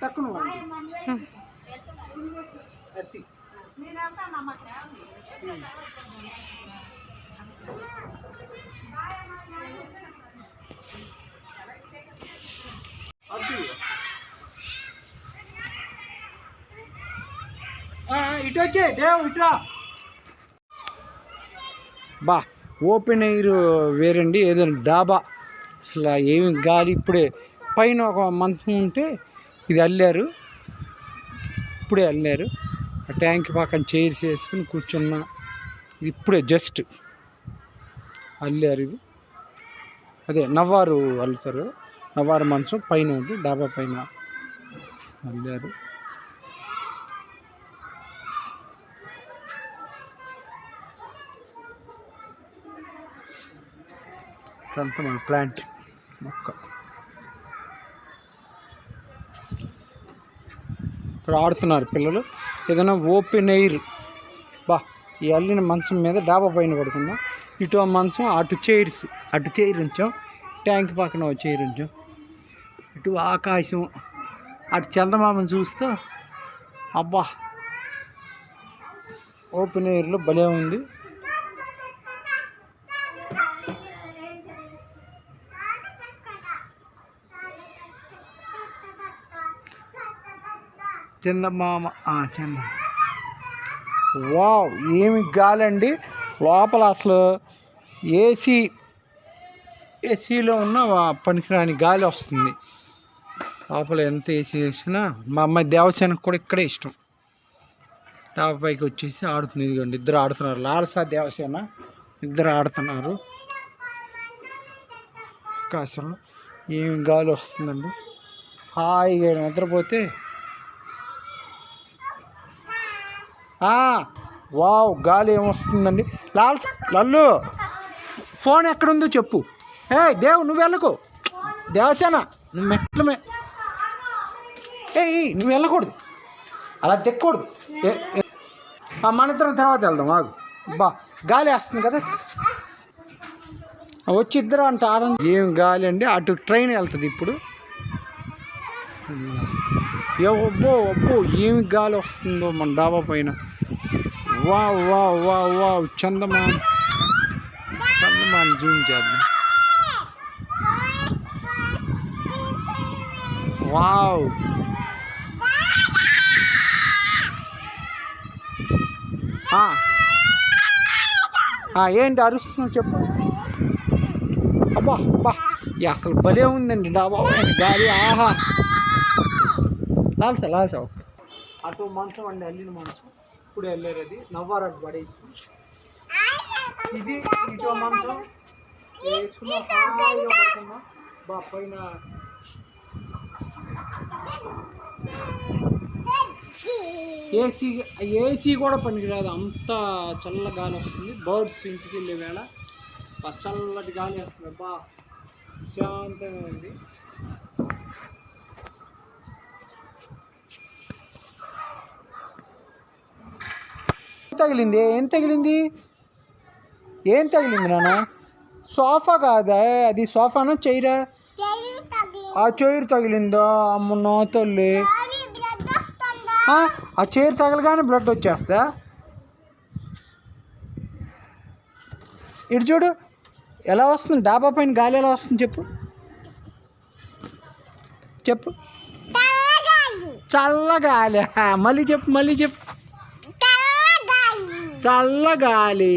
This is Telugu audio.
తక్కువ అట్టి అట్టి ఇటు వచ్చే దేవ్ ఇట్రా బా ఓపెన్ ఎయిర్ వేరండి ఏదైనా డాబా. అసలు ఏమి గాలి ఇప్పుడే పైన ఒక మంచం ఉంటే ఇది అల్లారు. ఇప్పుడే అల్లారు. ఆ ట్యాంక్ పక్కన చైర్స్ వేసుకుని కూర్చున్న. ఇది ఇప్పుడే జస్ట్ అల్లారు ఇది. అదే నవ్వారు అల్లుతారు. నవ్వారు మంచం పైన ఉంది డాబా పైన అల్లారు. ఇదంతా మన ప్లాంట్ మొక్క. ఇక్కడ ఆడుతున్నారు పిల్లలు. ఏదైనా ఓపెన్ ఎయిర్. బా ఈ అల్లిన మంచం మీద డాబా పైన పడుకుందాం. ఇటు ఆ మంచం అటు చైర్స్. అటు చైర్ ఉంచాం. ట్యాంక్ పక్కన చైర్ ఉంచాం. ఇటు ఆకాశం. అటు చందమామను చూస్తూ అబ్బా! ఓపెన్ ఎయిర్లో భలే ఉంది. చందమామ. చంద. వావ్ ఏమి గాలండి. లోపల అసలు ఏసీ ఏసీలో ఉన్న పనికిరాని గాలి వస్తుంది. లోపల ఎంత ఏసీ వేసినా మా అమ్మాయి దేవసేనకు కూడా ఇక్కడే ఇష్టం. టాప్ పైకి వచ్చేసి ఆడుతుంది. ఇదిగోండి ఇద్దరు ఆడుతున్నారు. లాల్సా దేవసేన ఇద్దరు ఆడుతున్నారు. ఆకాశంలో ఏమి గాలి వస్తుందండి. హాయిగా నిద్రపోతే ఆ, వావ్ గాలి ఏమొస్తుందండి? లాల్ లల్లు ఫోన్ ఎక్కడుందో చెప్పు. ఏ దేవు నువ్వు వెళ్ళకు. దేవసేన నువ్వు మెట్లమే ఏ నువ్వు వెళ్ళకూడదు. అలా తెక్కకూడదు. ఏ- మన ఇద్దరం తర్వాత వెళ్దాం ఆగు. బా గాలి వేస్తుంది కదా. వచ్చి ఇద్దరు అంటే ఆడ ఏం గాలి అండి? అటు ట్రైన్ వెళ్తుంది ఇప్పుడు. ఏ అబ్బో ఏమి గాలి వస్తుందో మన డాబా పైన. వా వా వా వా చందమా చందమామ జూమ్ చేద్దాం. వావ్. ఆ. ఏంటి అరుస్తున్నావు చెప్పు. అబ్బా అబ్బా. ఈ అసలు భలే ఉందండి డాబా. గాలి ఆహా. లాల్సా లాల్సా అటు మంచం అండి అల్లిన మంచం ఇప్పుడు వెళ్ళారు అది. నవ్వారు అటు పడేసి ఇది ఇటు మంచం వేసుకున్నా హాయిగా పడుకున్నా. బా పైన ఏసీ ఏసీ కూడా పనికిరాదు. అంత చల్ల గాలి వస్తుంది. బర్డ్స్ ఇంటికి వెళ్ళే వేళ చల్లటి గాలి వస్తుంది. బా శాంతంగా ఉంది. తగిలింది? ఏం తగిలింది? ఏం తగిలింది నాన్న? సోఫా కాదా? అది సోఫానా చైరా? ఆ చైర్ తగిలిందా? అమ్మ నా తల్లి. ఆ, చైర్ తగలగానే బ్లడ్ వచ్చేస్తా. ఇటు చూడు. ఎలా వస్తుంది? డాబా పైన గాలి ఎలా వస్తుంది చెప్పు. చెప్పు. చల్లగాలి. మళ్ళీ చెప్పు మళ్ళీ చెప్పు. చల్లగాలి.